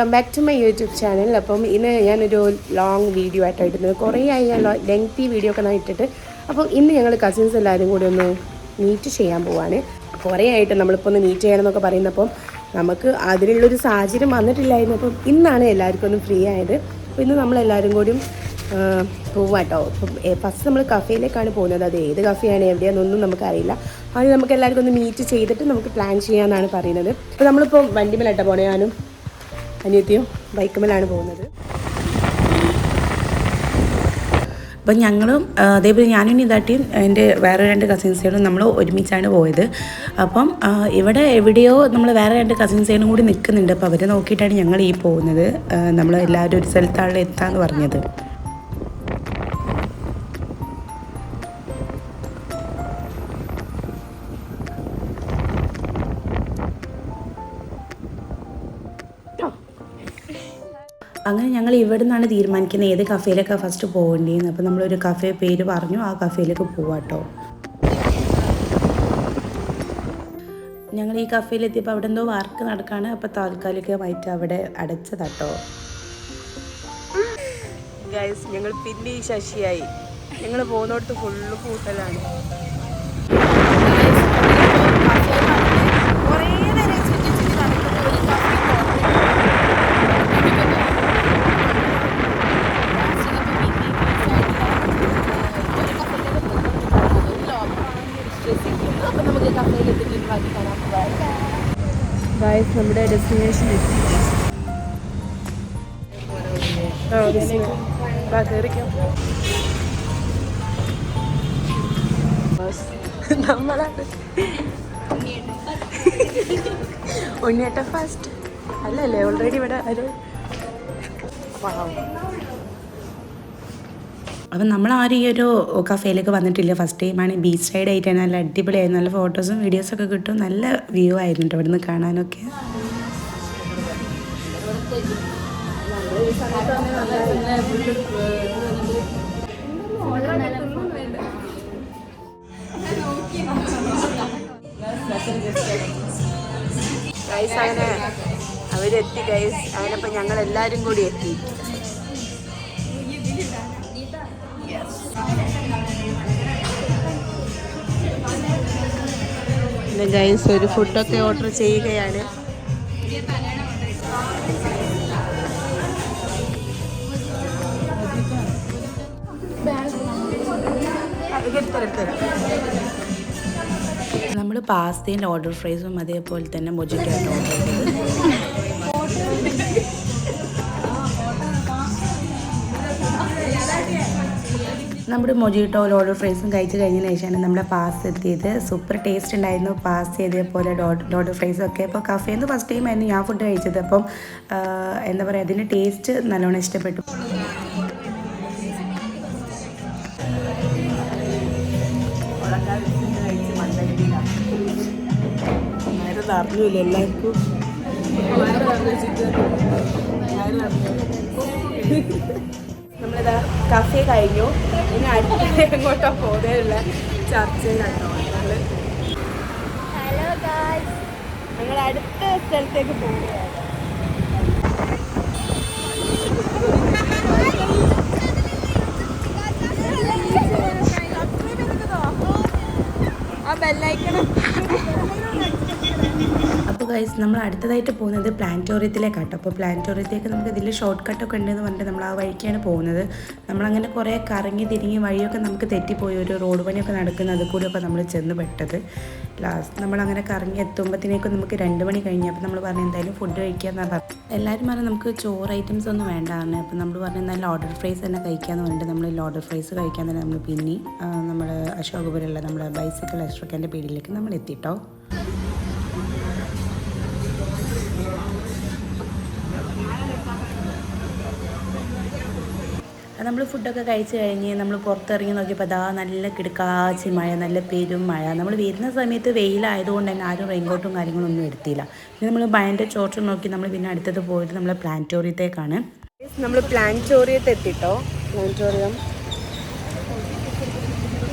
Welcome back to my YouTube channel അപ്പം ഇന്ന് ഞാനൊരു ലോങ് വീഡിയോ ആയിട്ട് ഇടുന്നത്. കുറേ ആയി ഞാൻ ലെങ്തി വീഡിയോ ഒക്കെ ഇട്ടിട്ട്. അപ്പം ഇന്ന് ഞങ്ങൾ കസിൻസ് എല്ലാവരും കൂടി ഒന്ന് മീറ്റ് ചെയ്യാൻ പോവാണ്. കുറേ ആയിട്ട് നമ്മളിപ്പോൾ ഒന്ന് മീറ്റ് ചെയ്യണം എന്നൊക്കെ പറയുന്നപ്പം നമുക്ക് അതിനുള്ളൊരു സാഹചര്യം വന്നിട്ടില്ലായിരുന്നു. അപ്പം ഇന്നാണ് എല്ലാവർക്കും ഒന്ന് ഫ്രീ ആയത്. അപ്പോൾ ഇന്ന് നമ്മളെല്ലാവരും കൂടിയും പോവാട്ടോ. അപ്പം ഫസ്റ്റ് നമ്മൾ കഫേയിലേക്കാണ് പോകുന്നത്. അത് ഏത് കഫേയാണ് എവിടെയാണെന്നൊന്നും നമുക്കറിയില്ല. ആദ്യം നമുക്ക് എല്ലാവർക്കും ഒന്ന് മീറ്റ് ചെയ്തിട്ട് നമുക്ക് പ്ലാൻ ചെയ്യാമെന്നാണ് പറയുന്നത്. അപ്പോൾ നമ്മളിപ്പോൾ വണ്ടിമേലട്ട പോണേ ഞാനും അനിയത്തിയും ബൈക്കുമേലാണ് പോകുന്നത്. അപ്പം ഞങ്ങളും അതേപോലെ ഞാനും ഇതാട്ടിയും എന്റെ വേറെ രണ്ട് കസിൻസുകളും നമ്മൾ ഒരുമിച്ചാണ് പോയത്. അപ്പം ഇവിടെ എവിടെയോ നമ്മൾ വേറെ രണ്ട് കസിൻസുകളും കൂടി നിൽക്കുന്നുണ്ട്. അപ്പോൾ അവരെ നോക്കിയിട്ടാണ് ഞങ്ങൾ ഈ പോകുന്നത്. നമ്മൾ എല്ലാവരും ഒരു സ്ഥലത്താണ് എത്താമെന്ന് പറഞ്ഞത്. അങ്ങനെ ഞങ്ങൾ ഇവിടെ നിന്നാണ് തീരുമാനിക്കുന്നത് ഏത് കഫേയിലൊക്കെ ഫസ്റ്റ് പോകേണ്ടതെന്ന് അപ്പോൾ നമ്മളൊരു കഫേ പേര് പറഞ്ഞു ആ കഫേയിലേക്ക് പോവാട്ടോ. ഞങ്ങൾ ഈ കഫേയിലെത്തിയപ്പോൾ അവിടെ എന്തോ വർക്ക് നടക്കാണ് അപ്പോൾ താൽക്കാലികമായിട്ട് അവിടെ അടച്ചതാട്ടോ. ഞങ്ങൾ പിന്നെ ശശിയായി. ഞങ്ങൾ പോകുന്നിടത്ത് ഫുള്ള് കൂട്ടലാണ്. ഗൈസ് നമ്മുടെ ഡെസ്റ്റിനേഷൻ എത്തി നമ്മളാണ് ഉണ്ണിയേട്ട ഫസ്റ്റ് അല്ലല്ലേ ഓൾറെഡി ഇവിടെ ഒരു അപ്പം നമ്മൾ ആരും ഈ ഒരു കഫേയിലേക്ക് വന്നിട്ടില്ല. ഫസ്റ്റ് ടൈമാണ് ബീച്ച് സൈഡ് ആയിട്ടാണ് നല്ല അടിപൊളിയായി. നല്ല ഫോട്ടോസും വീഡിയോസൊക്കെ കിട്ടും. നല്ല വ്യൂ ആയിരുന്നു ഇവിടുന്ന് കാണാനൊക്കെ. ഗൈസ് അവരെത്തി ഗൈസ് അതിനപ്പം ഞങ്ങൾ എല്ലാവരും കൂടി എത്തി. പിന്നെ ജയൻസ് ഒരു ഫുഡൊക്കെ ഓർഡർ ചെയ്യുകയാണ്. നമ്മൾ പാസ്തയും ഓർഡർ ഫ്രൈസും അതേപോലെ തന്നെ മൊജിറ്റോ ഓർഡർ ചെയ്തത്. നമ്മുടെ മൊജിറ്റോ ഓർഡർ ഫ്രൈസും കഴിച്ച് കഴിഞ്ഞതിന് ശേഷമാണ് നമ്മുടെ പാസ് എത്തിയത്. സൂപ്പർ ടേസ്റ്റ് ഉണ്ടായിരുന്നു പാസ് ചെയ്തതുപോലെ ലോഡർ ഫ്രൈസും ഒക്കെ. അപ്പോൾ കഫേന്ന് നിന്ന് ഫസ്റ്റ് ടൈം ആയിരുന്നു ഞാൻ ഫുഡ് കഴിച്ചത്. അപ്പം എന്താ പറയുക അതിന്റെ ടേസ്റ്റ് നല്ലോണം ഇഷ്ടപ്പെട്ടു. എല്ലാവർക്കും. നമ്മളിതാ കഫേ കഴിഞ്ഞു. ഇനി അടുത്ത എങ്ങോട്ടാ പോകുന്നതിനുള്ള ചർച്ചയിലാട്ടോ ഞങ്ങൾ ഞങ്ങൾ അടുത്ത സ്ഥലത്തേക്ക് പോവുകയാണ്. ആ ബെല്ലൈക്കണം ഗൈസ് നമ്മൾ അടുത്തതായിട്ട് പോകുന്നത് പ്ലാനറ്റോറിയത്തിലേക്കാട്ടോ അപ്പോൾ പ്ലാനറ്റോറിയത്തിലേക്ക് നമുക്ക് ഇതിൽ ഷോർട്ട് കട്ടൊക്കെ ഉണ്ടെന്ന് പറഞ്ഞിട്ട് നമ്മൾ ആ വഴിക്കാണ് പോകുന്നത്. നമ്മളങ്ങനെ കുറേ കറങ്ങി തിരിഞ്ഞ് വഴിയൊക്കെ നമുക്ക് തെറ്റിപ്പോയി. ഒരു റോഡ് പണിയൊക്കെ നടക്കുന്നത് കൂടിയൊക്കെ നമ്മൾ ചെന്ന് പെട്ടത്. ലാസ്റ്റ് നമ്മളങ്ങനെ കറങ്ങി എത്തുമ്പോഴത്തേക്കും നമുക്ക് രണ്ട് മണി കഴിഞ്ഞ്. അപ്പോൾ നമ്മൾ പറഞ്ഞു എന്തായാലും ഫുഡ് കഴിക്കാമെന്നാണ് പറഞ്ഞു. എല്ലാവരും പറഞ്ഞു നമുക്ക് ചോറ് ഐറ്റംസ് ഒന്നും വേണ്ടാണ് അപ്പോൾ നമ്മൾ പറഞ്ഞു എന്തായാലും ഓർഡർ ഫ്രൈസ് തന്നെ കഴിക്കാമെന്ന് പറഞ്ഞിട്ട് നമ്മൾ ഓർഡർ ഫ്രൈസ് കഴിക്കാൻ തന്നെ നമ്മൾ പിന്നെ നമ്മൾ അശോകപുരമുള്ള നമ്മുടെ ബൈസിക്കിൾ എസ്ട്രക്കന്റെ പീടിയിലേക്ക് നമ്മൾ എത്തിട്ടോ നമ്മൾ ഫുഡൊക്കെ കഴിച്ച് കഴിഞ്ഞ് നമ്മൾ പുറത്തിറങ്ങി നോക്കിയപ്പോൾ അതാ നല്ല കിടക്കാച്ചി മഴ നല്ല പെരും മഴ. നമ്മൾ വരുന്ന സമയത്ത് വെയിലായതുകൊണ്ട് തന്നെ ആരും റെയിൻകോട്ടും കാര്യങ്ങളൊന്നും എടുത്തില്ല. പിന്നെ നമ്മൾ ഭയങ്കര ചോർച്ച നോക്കി നമ്മൾ പിന്നെ അടുത്തത് പോയിട്ട് നമ്മൾ പ്ലാനറ്റോറിയത്തേക്കാണ് നമ്മൾ പ്ലാനറ്റോറിയത്ത് എത്തിട്ടോ. പ്ലാനറ്റോറിയം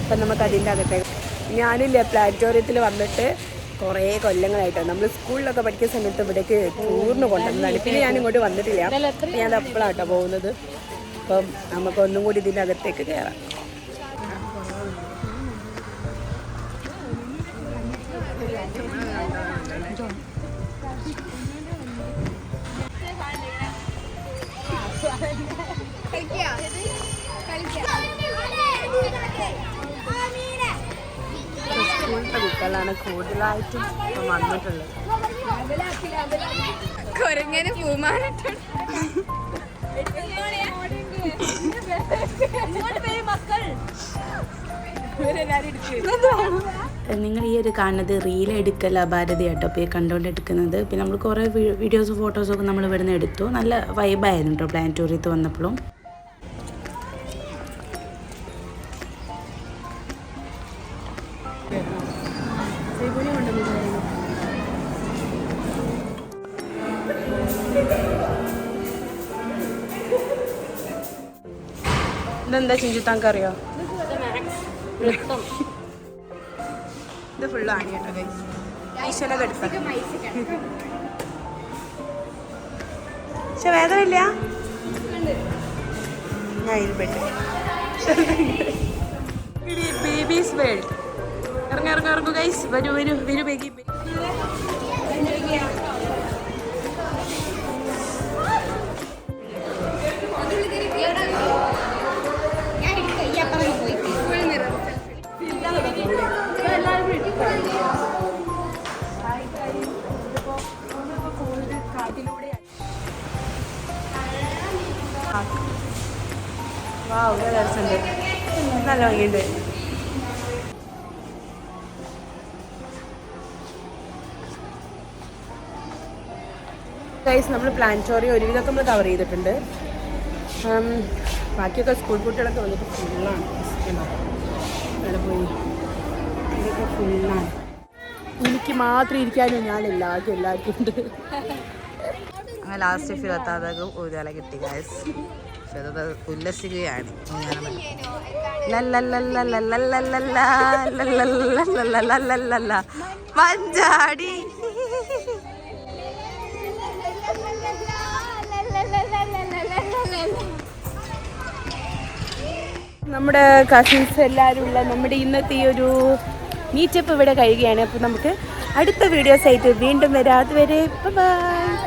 അപ്പം നമുക്ക് അതിന്റെ അകത്തേക്ക്. ഞാനില്ലേ പ്ലാന്റോറിയത്തിൽ വന്നിട്ട് കുറേ കൊല്ലങ്ങളായിട്ടോ. നമ്മൾ സ്കൂളിലൊക്കെ പഠിക്കുന്ന സമയത്ത് ഇവിടേക്ക് ടൂറിന് കൊണ്ടുവന്നതാണ്. പിന്നെ ഞാൻ ഇങ്ങോട്ട് വന്നിട്ടില്ല ഞാൻ അപ്പോഴാട്ടോ പോകുന്നത്. അപ്പം നമുക്ക് ഒന്നും കൂടി ഇതിനകത്തേക്ക് കയറാം സ്കൂളിലത്തെ കുട്ടികളാണ് കൂടുതലായിട്ടും വന്നിട്ടുള്ളത്. കൊരങ്ങനെ പൂമാനിട്ട് നിങ്ങൾ ഈ ഒരു കാണുന്നത് റീൽ എടുക്കൽ ഭാരതി കേട്ടോ അപ്പോൾ ഈ കണ്ടുകൊണ്ട് എടുക്കുന്നത്. പിന്നെ നമ്മൾ കുറേ വീഡിയോസ് ഫോട്ടോസൊക്കെ നമ്മൾ ഇവിടുന്ന് എടുത്തു. നല്ല വൈബായിരുന്നു കേട്ടോ പ്ലാനറ്റോറിയത്ത് വന്നപ്പോഴും. ഇതെന്താ ചിഞ്ചുത്താങ്ക് ഇത് ഫുള്ള് ആണ് കേട്ടോ ഗൈസ് ഈശ്വരത് എടുത്ത പക്ഷെ വേദമില്ല ബേബീസ് വേൾഡ് ഇറങ്ങി ഇറങ്ങി ഇറങ്ങു ഗൈസ് വരൂ വരൂ വരൂ ബേബി രസമുണ്ട്. നല്ല ഭംഗിയുണ്ട്. ഗൈസ് നമ്മൾ പ്ലാനറ്റോറിയം ഒരുവിധമൊക്കെ നമ്മൾ കവർ ചെയ്തിട്ടുണ്ട്. ബാക്കിയൊക്കെ സ്കൂൾ കുട്ടികളൊക്കെ വന്നിട്ട് ഫുള്ളാണ് അവിടെ പോയി. ഇതൊക്കെ ഫുള്ളാണ് എനിക്ക് മാത്രം ഇരിക്കാനും ഞാൻ എല്ലാവർക്കും എല്ലാവർക്കും ഉണ്ട്. അങ്ങനെ ലാസ്റ്റ് ഫിറത്താതക ഊരാളെ കിട്ടി ഗായസ് ഫിറത ഉല്ലസിക്കുകയാണ്. ഇങ്ങനെ നമ്മുടെ കസിൻസ് എല്ലാവരും ഉള്ള നമ്മുടെ ഇന്നത്തെ ഈ ഒരു മീറ്റപ്പ് ഇവിടെ കഴിയുകയാണ്. അപ്പോൾ നമുക്ക് അടുത്ത വീഡിയോസ് ആയിട്ട് വീണ്ടും വരാം. അതുവരെ ബൈ